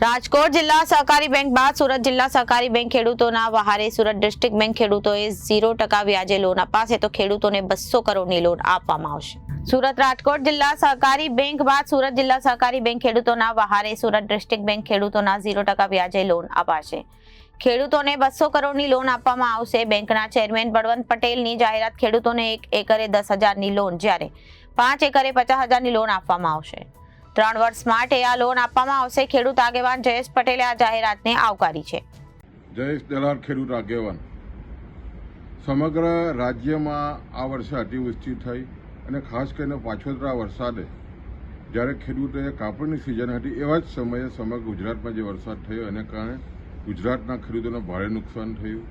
રાજકોટ જિલ્લા સહકારી બેંક બાદ સુરત જિલ્લા સહકારી બેંક ખેડૂતોના વહારે સુરત ડિસ્ટ્રિક્ટ બેંક ખેડૂતોએ ઝીરો ટકા વ્યાજે લોન અપાશે તો ખેડૂતોને બસો કરોડની લોન આપવામાં આવશે. સુરત રાજકોટ જિલ્લા સહકારી બેંક બાદ સુરત જિલ્લા સહકારી બેંક ખેડૂતોના વહારે સુરત ડિસ્ટ્રિક્ટ બેંક ખેડૂતોના ઝીરો ટકા વ્યાજે લોન અપાશે. ખેડૂતોને બસો કરોડની લોન આપવામાં આવશે. બેંકના ચેરમેન બળવંત પટેલની જાહેરાત ખેડૂતોને એક એકરે દસ હજારની લોન જ્યારે પાંચ એકરે પચાસ હજારની લોન આપવામાં આવશે. ત્રણ વર્ષ માટે આ લોન આપવામાં આવશે. ખેડૂત આગેવાન જયેશ પટેલે આ જાહેરાતને આવકારી છે. જયેશ દલાલ ખેડૂત આગેવાન. સમગ્ર રાજ્યમાં આ વર્ષે અતિવૃષ્ટિ થઈ અને ખાસ કરીને પાછોતરા વરસાદે જ્યારે ખેડૂતોએ કાપડની સિઝન હતી એવા જ સમયે સમગ્ર ગુજરાતમાં જે વરસાદ થયો એને કારણે ગુજરાતના ખેડૂતોને ભારે નુકસાન થયું.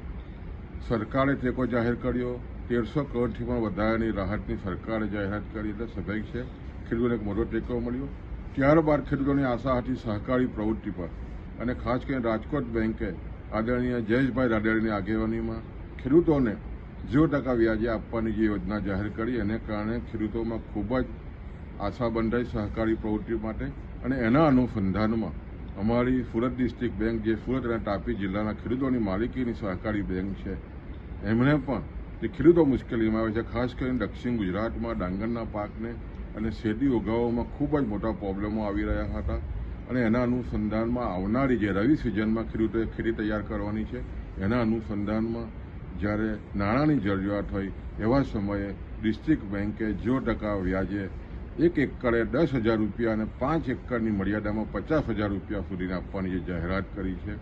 સરકારે ટેકો જાહેર કર્યો. તેરસો કરોડથી પણ વધારાની રાહતની સરકારે જાહેરાત કરી એટલે સ્વાભાવિક છે. ખેડૂતોને એક મોટો ટેકો મળ્યો. ત્યારબાદ ખેડૂતોની આશા હતી સહકારી પ્રવૃત્તિ પર. અને ખાસ કરીને રાજકોટ બેંકે આદરણીય જયેશભાઈ રાદડિયાની આગેવાનીમાં ખેડૂતોને ઝીરો ટકા વ્યાજે આપવાની જે યોજના જાહેર કરી, એને કારણે ખેડૂતોમાં ખૂબ જ આશા બંધાઈ સહકારી પ્રવૃત્તિ માટે. અને એના અનુસંધાનમાં અમારી સુરત ડિસ્ટ્રિક્ટ બેંક, જે સુરત અને તાપી જિલ્લાના ખેડૂતોની માલિકીની સહકારી બેંક છે, એમણે પણ જે ખેડૂતો મુશ્કેલીમાં આવે છે, ખાસ કરીને દક્ષિણ ગુજરાતમાં, ડાંગરના પાકને અને શેરડી ઉગાવવામાં ખૂબ જ મોટા પ્રોબ્લેમો આવી રહ્યા હતા. અને એના અનુસંધાનમાં આવનારી જે રવિ સિઝનમાં ખેડૂતોએ ખેતી તૈયાર કરવાની છે, એના અનુસંધાનમાં જ્યારે નાણાંની જરૂરિયાત હોય એવા સમયે ડિસ્ટ્રિક્ટ બેન્કે ઝીરો ટકા વ્યાજે એક એકરે દસ હજાર રૂપિયા અને પાંચ એકરની મર્યાદામાં પચાસ હજાર રૂપિયા સુધીને આપવાની જે જાહેરાત કરી છે,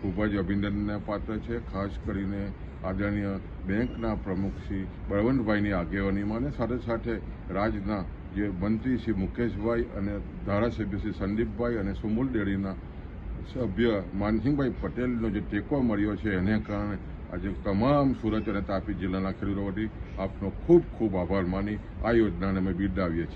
ખૂબ જ અભિનંદનને પાત્ર છે. ખાસ કરીને આદરણીય બેંકના પ્રમુખ શ્રી બળવંતભાઈની આગેવાનીમાં અને સાથે સાથે રાજના જે મંત્રી શ્રી મુકેશભાઈ અને ધારાસભ્ય શ્રી સંદીપભાઈ અને સુમુલ ડેરીના સભ્ય માનસિંહભાઈ પટેલનો જે ટેકો મળ્યો છે, એને કારણે આજે તમામ સુરત અને તાપી જિલ્લાના ખેડૂતો વતી આપનો ખૂબ ખૂબ આભાર માની આ યોજનાને અમે બિરદાવીએ છીએ.